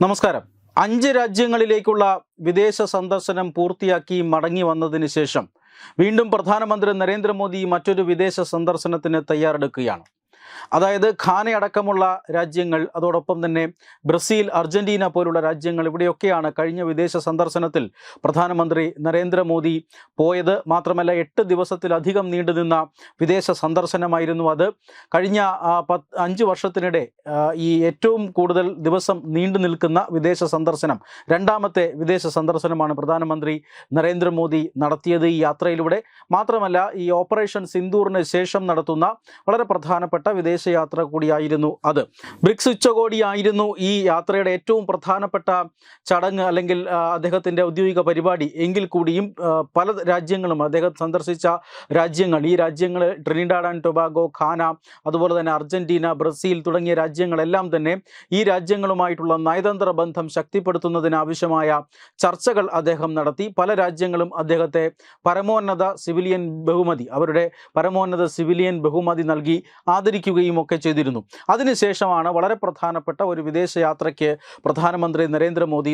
നമസ്കാരം. അഞ്ച് രാജ്യങ്ങളിലേക്കുള്ള വിദേശ സന്ദർശനം പൂർത്തിയാക്കി മടങ്ങി വന്നതിന് ശേഷം വീണ്ടും പ്രധാനമന്ത്രി നരേന്ദ്രമോദി മറ്റൊരു വിദേശ സന്ദർശനത്തിന് തയ്യാറെടുക്കുകയാണ്. അതായത് ഖാന അടക്കമുള്ള രാജ്യങ്ങൾ അതോടൊപ്പം തന്നെ ബ്രസീൽ അർജന്റീന പോലുള്ള രാജ്യങ്ങൾ ഇവിടെയൊക്കെയാണ് കഴിഞ്ഞ വിദേശ സന്ദർശനത്തിൽ പ്രധാനമന്ത്രി നരേന്ദ്രമോദി പോയത്. മാത്രമല്ല എട്ട് ദിവസത്തിലധികം നീണ്ടുനിന്ന വിദേശ സന്ദർശനമായിരുന്നു അത്. കഴിഞ്ഞ പത്ത് അഞ്ച് വർഷത്തിനിടെ ഈ ഏറ്റവും കൂടുതൽ ദിവസം നീണ്ടു നിൽക്കുന്ന വിദേശ സന്ദർശനം രണ്ടാമത്തെ വിദേശ സന്ദർശനമാണ് പ്രധാനമന്ത്രി നരേന്ദ്രമോദി നടത്തിയത് ഈ യാത്രയിലൂടെ. മാത്രമല്ല ഈ ഓപ്പറേഷൻ സിന്ദൂറിന് ശേഷം നടത്തുന്ന വളരെ പ്രധാനപ്പെട്ട വിദേശയാത്ര കൂടിയായിരുന്നു അത്. ബ്രിക്സ് ഉച്ചകോടിയായിരുന്നു ഈ യാത്രയുടെ ഏറ്റവും പ്രധാനപ്പെട്ട ചടങ്ങ് അല്ലെങ്കിൽ അദ്ദേഹത്തിന്റെ ഔദ്യോഗിക പരിപാടി. എങ്കിൽ കൂടിയും പല രാജ്യങ്ങളും അദ്ദേഹം സന്ദർശിച്ച രാജ്യങ്ങൾ ഈ രാജ്യങ്ങൾ ട്രിനിഡാഡ് ആൻഡ് ടൊബാഗോ ഖാന അതുപോലെ തന്നെ അർജന്റീന ബ്രസീൽ തുടങ്ങിയ രാജ്യങ്ങളെല്ലാം തന്നെ ഈ രാജ്യങ്ങളുമായിട്ടുള്ള നയതന്ത്ര ബന്ധം ശക്തിപ്പെടുത്തുന്നതിനാവശ്യമായ ചർച്ചകൾ അദ്ദേഹം നടത്തി. പല രാജ്യങ്ങളും അദ്ദേഹത്തെ പരമോന്നത സിവിലിയൻ ബഹുമതി അവരുടെ പരമോന്നത സിവിലിയൻ ബഹുമതി നൽകി ആദരിക്കുകയും ഒക്കെ ചെയ്തിരുന്നു അതിനുശേഷമാണ് വളരെ പ്രധാനപ്പെട്ട ഒരു വിദേശയാത്രയ്ക്ക് പ്രധാനമന്ത്രി നരേന്ദ്രമോദി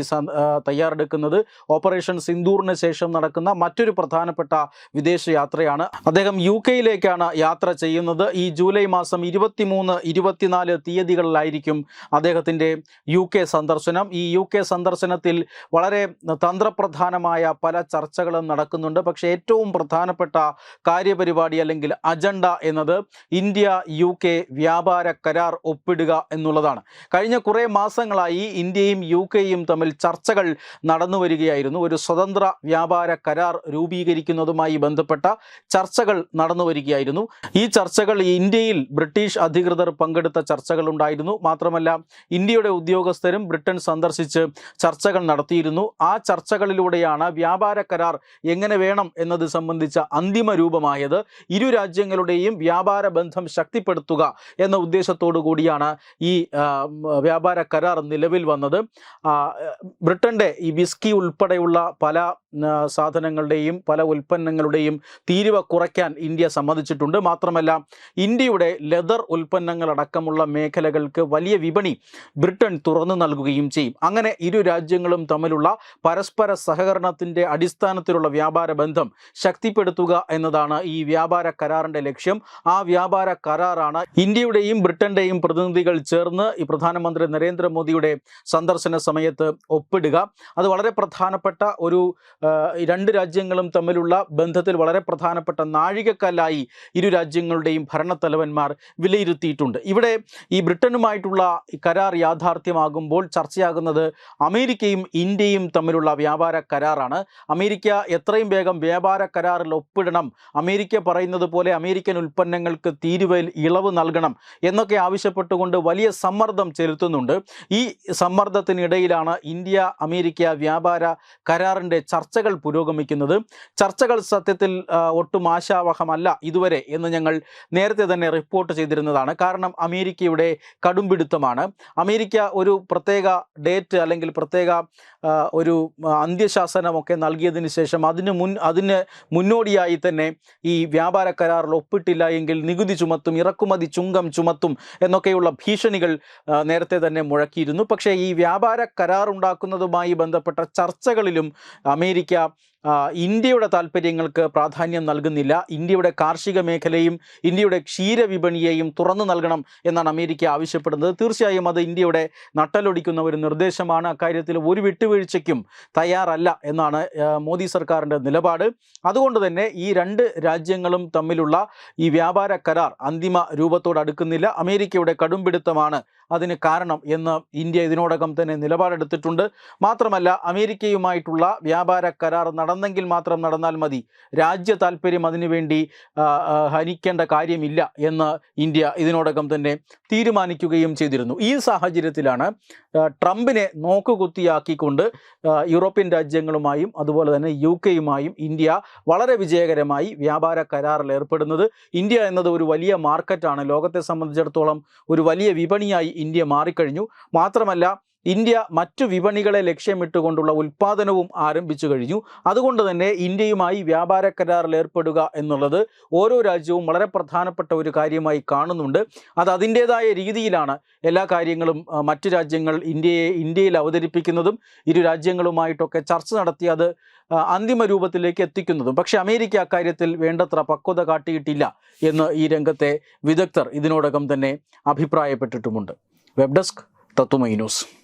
തയ്യാറെടുക്കുന്നത്. ഓപ്പറേഷൻ സിന്ദൂറിന് ശേഷം നടക്കുന്ന മറ്റൊരു പ്രധാനപ്പെട്ട വിദേശയാത്രയാണ്. അദ്ദേഹം യു കെയിലേക്കാണ് യാത്ര ചെയ്യുന്നത്. ഈ ജൂലൈ മാസം ഇരുപത്തിമൂന്ന് ഇരുപത്തിനാല് തീയതികളിലായിരിക്കും അദ്ദേഹത്തിന്റെ യു കെ സന്ദർശനം. ഈ യു കെ സന്ദർശനത്തിൽ വളരെ തന്ത്രപ്രധാനമായ പല ചർച്ചകളും നടക്കുന്നുണ്ട്. പക്ഷേ ഏറ്റവും പ്രധാനപ്പെട്ട കാര്യപരിപാടി അല്ലെങ്കിൽ അജണ്ട എന്നത് ഇന്ത്യ യു കെ വ്യാപാര കരാർ ഒപ്പിടുക എന്നുള്ളതാണ്. കഴിഞ്ഞ കുറേ മാസങ്ങളായി ഇന്ത്യയും യു കെയും തമ്മിൽ ചർച്ചകൾ നടന്നു വരികയായിരുന്നു. ഒരു സ്വതന്ത്ര വ്യാപാര കരാർ രൂപീകരിക്കുന്നതുമായി ബന്ധപ്പെട്ട ചർച്ചകൾ നടന്നു വരികയായിരുന്നു. ഈ ചർച്ചകൾ ഇന്ത്യയിൽ ബ്രിട്ടീഷ് അധികൃതർ പങ്കെടുത്ത ചർച്ചകൾ ഉണ്ടായിരുന്നു. മാത്രമല്ല ഇന്ത്യയുടെ ഉദ്യോഗസ്ഥരും ബ്രിട്ടൻ സന്ദർശിച്ച് ചർച്ചകൾ നടത്തിയിരുന്നു. ആ ചർച്ചകളിലൂടെയാണ് വ്യാപാര കരാർ എങ്ങനെ വേണം എന്നത് സംബന്ധിച്ച അന്തിമ രൂപമായത്. ഇരു രാജ്യങ്ങളുടെയും വ്യാപാര ബന്ധം ശക്തിപ്പെടുത്തുക എന്ന ഉദ്ദേശത്തോടു കൂടിയാണ് ഈ വ്യാപാര കരാർ നിലവിൽ വന്നത്. ബ്രിട്ടന്റെ ഈ വിസ്കി ഉൾപ്പെടെയുള്ള പല സാധനങ്ങളുടെയും പല ഉൽപ്പന്നങ്ങളുടെയും തീരുവ കുറയ്ക്കാൻ ഇന്ത്യ സമ്മതിച്ചിട്ടുണ്ട്. മാത്രമല്ല ഇന്ത്യയുടെ ലെതർ ഉൽപ്പന്നങ്ങളടക്കമുള്ള മേഖലകൾക്ക് വലിയ വിപണി ബ്രിട്ടൻ തുറന്നു നൽകുകയും ചെയ്യും. അങ്ങനെ ഇരു രാജ്യങ്ങളും തമ്മിലുള്ള പരസ്പര സഹകരണത്തിന്റെ അടിസ്ഥാനത്തിലുള്ള വ്യാപാര ബന്ധം ശക്തിപ്പെടുത്തുക എന്നതാണ് ഈ വ്യാപാര കരാറിന്റെ ലക്ഷ്യം. ആ വ്യാപാര കരാറാണ് ഇന്ത്യയുടെയും ബ്രിട്ടന്റെയും പ്രതിനിധികൾ ചേർന്ന് ഈ പ്രധാനമന്ത്രി നരേന്ദ്രമോദിയുടെ സന്ദർശന സമയത്ത് ഒപ്പിടുക. അത് വളരെ പ്രധാനപ്പെട്ട ഒരു രണ്ട് രാജ്യങ്ങളും തമ്മിലുള്ള ബന്ധത്തിൽ വളരെ പ്രധാനപ്പെട്ട നാഴികക്കല്ലായി ഇരു രാജ്യങ്ങളുടെയും ഭരണത്തലവന്മാർ വിലയിരുത്തിയിട്ടുണ്ട്. ഇവിടെ ഈ ബ്രിട്ടനുമായിട്ടുള്ള കരാർ യാഥാർത്ഥ്യമാകുമ്പോൾ ചർച്ചയാകുന്നത് അമേരിക്കയും ഇന്ത്യയും തമ്മിലുള്ള വ്യാപാര കരാറാണ്. അമേരിക്ക എത്രയും വേഗം വ്യാപാര കരാറിൽ ഒപ്പിടണം. അമേരിക്ക പറയുന്നത് പോലെ അമേരിക്കൻ ഉൽപ്പന്നങ്ങൾക്ക് തീരുവയിൽ ഇളവ് നൽകണം എന്നൊക്കെ ആവശ്യപ്പെട്ടുകൊണ്ട് വലിയ സമ്മർദ്ദം ചെലുത്തുന്നുണ്ട്. ഈ സമ്മർദ്ദത്തിനിടയിലാണ് ഇന്ത്യ അമേരിക്ക വ്യാപാര കരാറിന്റെ ചർച്ചകൾ പുരോഗമിക്കുന്നത്. ചർച്ചകൾ സത്യത്തിൽ ഒട്ടും ആശാവഹമല്ല ഇതുവരെ എന്ന് ഞങ്ങൾ നേരത്തെ തന്നെ റിപ്പോർട്ട് ചെയ്തിരുന്നതാണ്. കാരണം അമേരിക്കയുടെ കടുംപിടുത്തമാണ്. അമേരിക്ക ഒരു പ്രത്യേക ഡേറ്റ് അല്ലെങ്കിൽ പ്രത്യേക ഒരു അന്ത്യശാസനമൊക്കെ നൽകിയതിന് ശേഷം അതിന് മുൻ അതിന് മുന്നോടിയായി തന്നെ ഈ വ്യാപാര കരാറിൽ ഒപ്പിട്ടില്ല എങ്കിൽ നികുതി ചുമത്തും ഇറക്കുമതി ചുങ്കം ചുമത്തും എന്നൊക്കെയുള്ള ഭീഷണികൾ നേരത്തെ തന്നെ മുഴക്കിയിരുന്നു. പക്ഷേ ഈ വ്യാപാര കരാർ ഉണ്ടാക്കുന്നതുമായി ബന്ധപ്പെട്ട ചർച്ചകളിലും അമേരിക്ക ഇന്ത്യയുടെ താല്പര്യങ്ങൾക്ക് പ്രാധാന്യം നൽകുന്നില്ല. ഇന്ത്യയുടെ കാർഷിക മേഖലയും ഇന്ത്യയുടെ ക്ഷീരവിപണിയെയും തുറന്നു നൽകണം എന്നാണ് അമേരിക്ക ആവശ്യപ്പെടുന്നത്. തീർച്ചയായും അത് ഇന്ത്യയുടെ നട്ടലൊടിക്കുന്ന ഒരു നിർദ്ദേശമാണ്. അക്കാര്യത്തിൽ ഒരു വിട്ടുവീഴ്ചയ്ക്കും തയ്യാറല്ല എന്നാണ് മോദി സർക്കാരിന്റെ നിലപാട്. അതുകൊണ്ട് തന്നെ ഈ രണ്ട് രാജ്യങ്ങളും തമ്മിലുള്ള ഈ വ്യാപാര കരാർ അന്തിമ രൂപത്തോട് അടുക്കുന്നില്ല. അമേരിക്കയുടെ കടുംപിടുത്തമാണ് അതിന് കാരണം എന്ന് ഇന്ത്യ ഇതിനോടകം തന്നെ നിലപാടെടുത്തിട്ടുണ്ട്. മാത്രമല്ല അമേരിക്കയുമായിട്ടുള്ള വ്യാപാര കരാർ നടന്നെങ്കിൽ മാത്രം നടന്നാൽ മതി. രാജ്യ താല്പര്യം അതിനുവേണ്ടി ഹനിക്കേണ്ട കാര്യമില്ല എന്ന് ഇന്ത്യ ഇതിനോടകം തന്നെ തീരുമാനിക്കുകയും ചെയ്തിരുന്നു. ഈ സാഹചര്യത്തിലാണ് ട്രംപിനെ നോക്കുകുത്തിയാക്കിക്കൊണ്ട് യൂറോപ്യൻ രാജ്യങ്ങളുമായും അതുപോലെ തന്നെ യു കെയുമായും ഇന്ത്യ വളരെ വിജയകരമായി വ്യാപാര കരാറിൽ ഏർപ്പെടുന്നത്. ഇന്ത്യ എന്നത് ഒരു വലിയ മാർക്കറ്റാണ്. ലോകത്തെ സംബന്ധിച്ചിടത്തോളം ഒരു വലിയ വിപണിയായി ഇന്ത്യ മാറിക്കഴിഞ്ഞു. മാത്രമല്ല ഇന്ത്യ മറ്റു വിപണികളെ ലക്ഷ്യമിട്ടുകൊണ്ടുള്ള ഉൽപ്പാദനവും ആരംഭിച്ചു കഴിഞ്ഞു. അതുകൊണ്ട് തന്നെ ഇന്ത്യയുമായി വ്യാപാര കരാറിൽ ഏർപ്പെടുക എന്നുള്ളത് ഓരോ രാജ്യവും വളരെ പ്രധാനപ്പെട്ട ഒരു കാര്യമായി കാണുന്നുണ്ട്. അത് അതിന്റേതായ രീതിയിലാണ് എല്ലാ കാര്യങ്ങളും മറ്റു രാജ്യങ്ങൾ ഇന്ത്യയെ ഇന്ത്യയിൽ അവതരിപ്പിക്കുന്നതും ഇരു രാജ്യങ്ങളുമായിട്ടൊക്കെ ചർച്ച നടത്തി അത് അന്തിമ രൂപത്തിലേക്ക് എത്തിക്കുന്നതും. പക്ഷേ അമേരിക്ക അക്കാര്യത്തിൽ വേണ്ടത്ര പക്വത കാട്ടിയിട്ടില്ല എന്ന് ഈ രംഗത്തെ വിദഗ്ധർ ഇതിനോടകം തന്നെ അഭിപ്രായപ്പെട്ടിട്ടുമുണ്ട്. Web desk Tatwamayi news.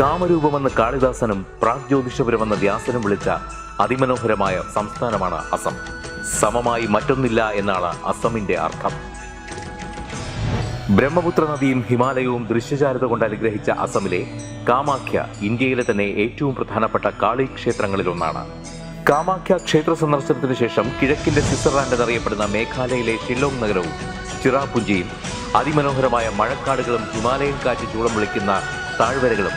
കാമരൂപമെന്ന് കാളിദാസനും പ്രാഗ്ജ്യോതിഷപുരമെന്ന് വ്യാസനും വിളിച്ച അതിമനോഹരമായ സംസ്ഥാനമാണ് അസം. സമമായി മറ്റൊന്നില്ല എന്നാണ് അസമിന്റെ അർത്ഥം. ബ്രഹ്മപുത്ര നദിയും ഹിമാലയവും ദൃശ്യചാരത കൊണ്ട് അനുഗ്രഹിച്ച അസമിലെ കാമാഖ്യ ഇന്ത്യയിലെ തന്നെ ഏറ്റവും പ്രധാനപ്പെട്ട കാളി ക്ഷേത്രങ്ങളിലൊന്നാണ്. കാമാഖ്യ ക്ഷേത്ര സന്ദർശനത്തിന് ശേഷം കിഴക്കിന്റെ സ്വിറ്റ്സർലാൻഡ് എന്നറിയപ്പെടുന്ന മേഘാലയയിലെ ഷില്ലോങ് നഗരവും ചിറാപുഞ്ചിയും അതിമനോഹരമായ മഴക്കാടുകളും ഹിമാലയൻ കാറ്റ് ചൂളം വിളിക്കുന്ന താഴ്വരകളും